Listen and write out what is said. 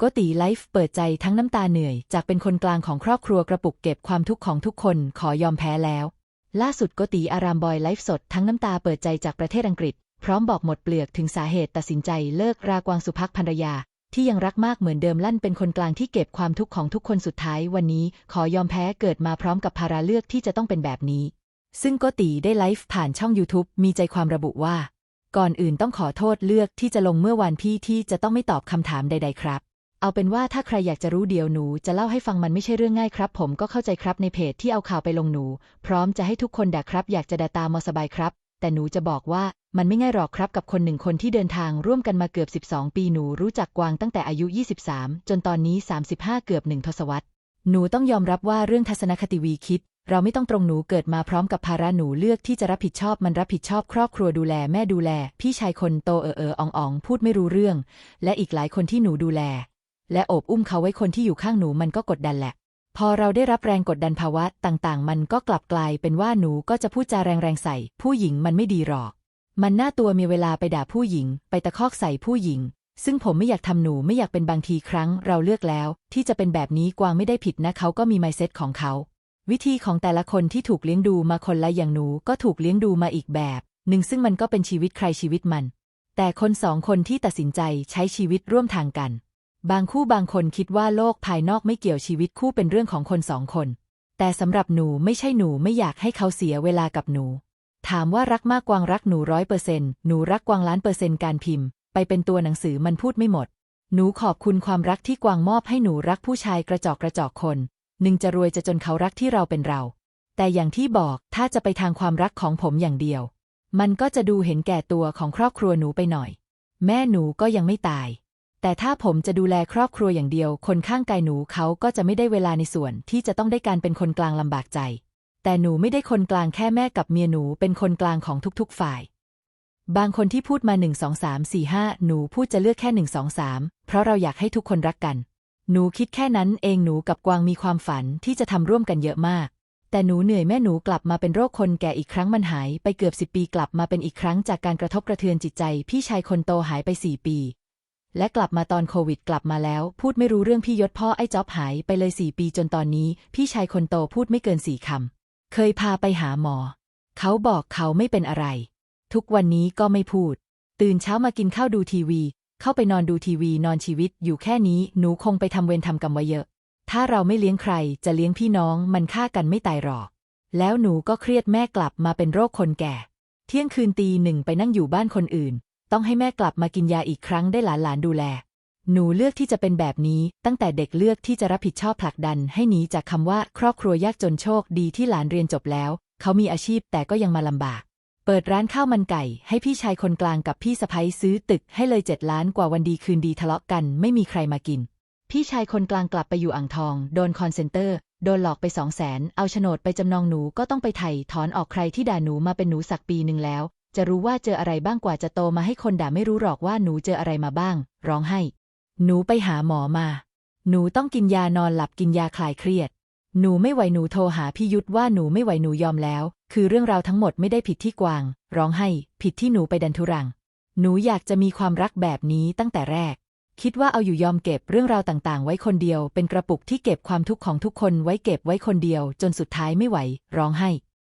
โกติไลฟ์เปิดใจทั้งน้ำตาเหนื่อย จากเป็นคนกลางของครอบครัวกระปุกเก็บความทุกข์ของทุกคนขอยอมแพ้แล้ว ล่าสุดโกติอารามบอยไลฟ์สดทั้งน้ำตาเปิดใจจากประเทศอังกฤษ พร้อมบอกหมดเปลือกถึงสาเหตุตัดสินใจเลิกรากวางสุภักภรรยา ที่ยังรักมากเหมือนเดิมลั่นเป็นคนกลางที่เก็บความทุกข์ของทุกคนสุดท้าย วันนี้ขอยอมแพ้เกิดมาพร้อมกับภาระเลือกที่จะต้องเป็นแบบนี้ ซึ่งโกติได้ไลฟ์ผ่านช่อง YouTube มีใจความระบุว่า ก่อนอื่นต้องขอโทษเลือกที่จะลงเมื่อวันพี่ที่จะต้องไม่ตอบคำถามใด ๆ ครับ เอาเป็นว่าถ้าใครอยากจะรู้เดี๋ยวหนู จะเล่าให้ฟังมันไม่ใช่เรื่องง่ายครับ ผมก็เข้าใจครับในเพจที่เอาข่าวไปลงหนู พร้อมจะให้ทุกคนด่าครับ อยากจะด่าตามอสบายครับ แต่หนูจะบอกว่ามันไม่ง่ายหรอกครับกับคนหนึ่งคนที่เดินทางร่วมกันมาเกือบ 12 ปีหนูรู้จักกวางตั้งแต่อายุ 23 จนตอนนี้ 35 เกือบหนึ่งทศวรรษหนูต้องยอมรับว่าเรื่องทัศนคติวีคิด เราไม่ต้องตรงหนูเกิดมาพร้อมกับภาระหนูเลือกที่จะรับผิดชอบมันรับผิดชอบครอบครัวดูแลแม่ดูแล พี่ชายคนโตเออเอออองอองพูดไม่รู้เรื่อง และอีกหลายคนที่หนูดูแล และโอบอุ้มเขาไว้คนที่อยู่ข้างหนูมันก็กดดันแหละ พอเราได้รับแรงกดดันภาวะต่างๆ มันก็กลับกลายเป็นว่าหนูก็จะพูดจาแรงๆใส่ ผู้หญิงมันไม่ดีหรอก มันหน้าตัวมีเวลาไปด่าผู้หญิง ไปตะคอกใส่ผู้หญิง ซึ่งผมไม่อยากทำหนูไม่อยากเป็นบางทีครั้ง เราเลือกแล้ว ที่จะเป็นแบบนี้กวางไม่ได้ผิดนะเขาก็มีไมเซ็ตของเขา วิธีของแต่ละคนที่ถูกเลี้ยงดูมาคนละอย่างหนูก็ถูกเลี้ยงดูมาอีกแบบ หนึ่งซึ่งมันก็เป็นชีวิตใครชีวิตมัน แต่คนสองคนที่ตัดสินใจใช้ชีวิตร่วมทางกัน บางคู่บางคนคิดว่าโลกภายนอกไม่เกี่ยวชีวิตคู่เป็นเรื่องของคนสองคน แต่สำหรับหนูไม่ใช่หนูไม่อยากให้เขาเสียเวลากับหนู ถามว่ารักมากกวางรักหนูร้อยเปอร์เซ็นต์หนูรักกวางล้านเปอร์เซ็นต์การพิมพ์ ไปเป็นตัวหนังสือมันพูดไม่หมด หนูขอบคุณความรักที่กวางมอบให้หนูรักผู้ชายกระจอกกระจอกคนหนึ่งจะรวยจะจนเขารักที่เราเป็นเรา แต่อย่างที่บอกถ้าจะไปทางความรักของผมอย่างเดียว มันก็จะดูเห็นแก่ตัวของครอบครัวหนูไปหน่อย แม่หนูก็ยังไม่ตาย แต่ถ้าผมจะดูแลครอบครัวอย่างเดียว คนข้างกายหนูเขาก็จะไม่ได้เวลาในส่วนที่จะต้องได้การเป็นคนกลางลำบากใจ แต่หนูไม่ได้คนกลางแค่แม่กับเมียหนูเป็นคนกลางของทุกๆฝ่าย บางคนที่พูดมา1 2 3 4 5หนูพูดจะเลือกแค่1 2 3เพราะเราอยากให้ทุกคนรักกัน หนูคิดแค่นั้นเองหนูกับกวางมีความฝันที่จะทำร่วมกันเยอะมาก แต่หนูเหนื่อยแม่หนูกลับมาเป็นโรคคนแก่อีกครั้งมันหายไปเกือบสิบปีกลับมาเป็นอีกครั้งจากการกระทบกระเทือนจิตใจ พี่ชายคนโตหายไปสี่ปี และกลับมาตอนโควิดกลับมาแล้ว พูดไม่รู้เรื่องพี่ยศพ่อไอ้จ๊อบหายไปเลยสี่ปีจนตอนนี้ พี่ชายคนโตพูดไม่เกินสี่คำ เคยพาไปหาหมอ เขาบอกเขาไม่เป็นอะไร ทุกวันนี้ก็ไม่พูด ตื่นเช้ามากินข้าวดูทีวี เข้าไปนอนดูทีวีนอนชีวิต อยู่แค่นี้หนูคงไปทำเวรทำกรรมไว้เยอะ ถ้าเราไม่เลี้ยงใครจะเลี้ยงพี่น้องมันฆ่ากันไม่ตายหรอก แล้วหนูก็เครียดแม่กลับมาเป็นโรคคนแก่ เที่ยงคืนตีหนึ่งไปนั่งอยู่บ้านคนอื่น ต้องให้แม่กลับมากินยาอีกครั้งได้หลานหลานดูแล หนูเลือกที่จะเป็นแบบนี้ ตั้งแต่เด็กเลือกที่จะรับผิดชอบผลักดัน ให้หนีจากคำว่าครอบครัวยากจนโชคดีที่หลานเรียนจบแล้ว เขามีอาชีพแต่ก็ยังมาลำบาก เปิดร้านข้าวมันไก่ ให้พี่ชายคนกลางกับพี่สะใภ้ซื้อตึกให้เลยเจ็ดล้านกว่าวันดีคืนดีทะเลาะกัน ไม่มีใครมากิน พี่ชายคนกลางกลับไปอยู่อ่างทอง โดนคอนเซนเตอร์โดนหลอกไปสองแสน เอาโฉนดไปจำนองหนูก็ต้องไปไถ่ถอนออกใครที่ด่าหนูมาเป็นหนูสักปีหนึ่งแล้ว จะรู้ว่าเจออะไรบ้างกว่าจะโตมาให้คนด่าไม่รู้หรอกว่าหนูเจออะไรมาบ้าง ร้องไห้ หนูไปหาหมอมา หนูต้องกินยานอนหลับกินยาคลายเครียด หนูไม่ไหวหนูโทรหาพี่ยุทธว่าหนูไม่ไหวหนูยอมแล้ว คือเรื่องราวทั้งหมดไม่ได้ผิดที่กวาง ร้องไห้ ผิดที่หนูไปดันทุรัง หนูอยากจะมีความรักแบบนี้ตั้งแต่แรก คิดว่าเอาอยู่ยอมเก็บเรื่องราวต่างๆ ไว้คนเดียว เป็นกระปุกที่เก็บความทุกข์ของทุกคนไว้เก็บไว้คนเดียว จนสุดท้ายไม่ไหว ร้องไห้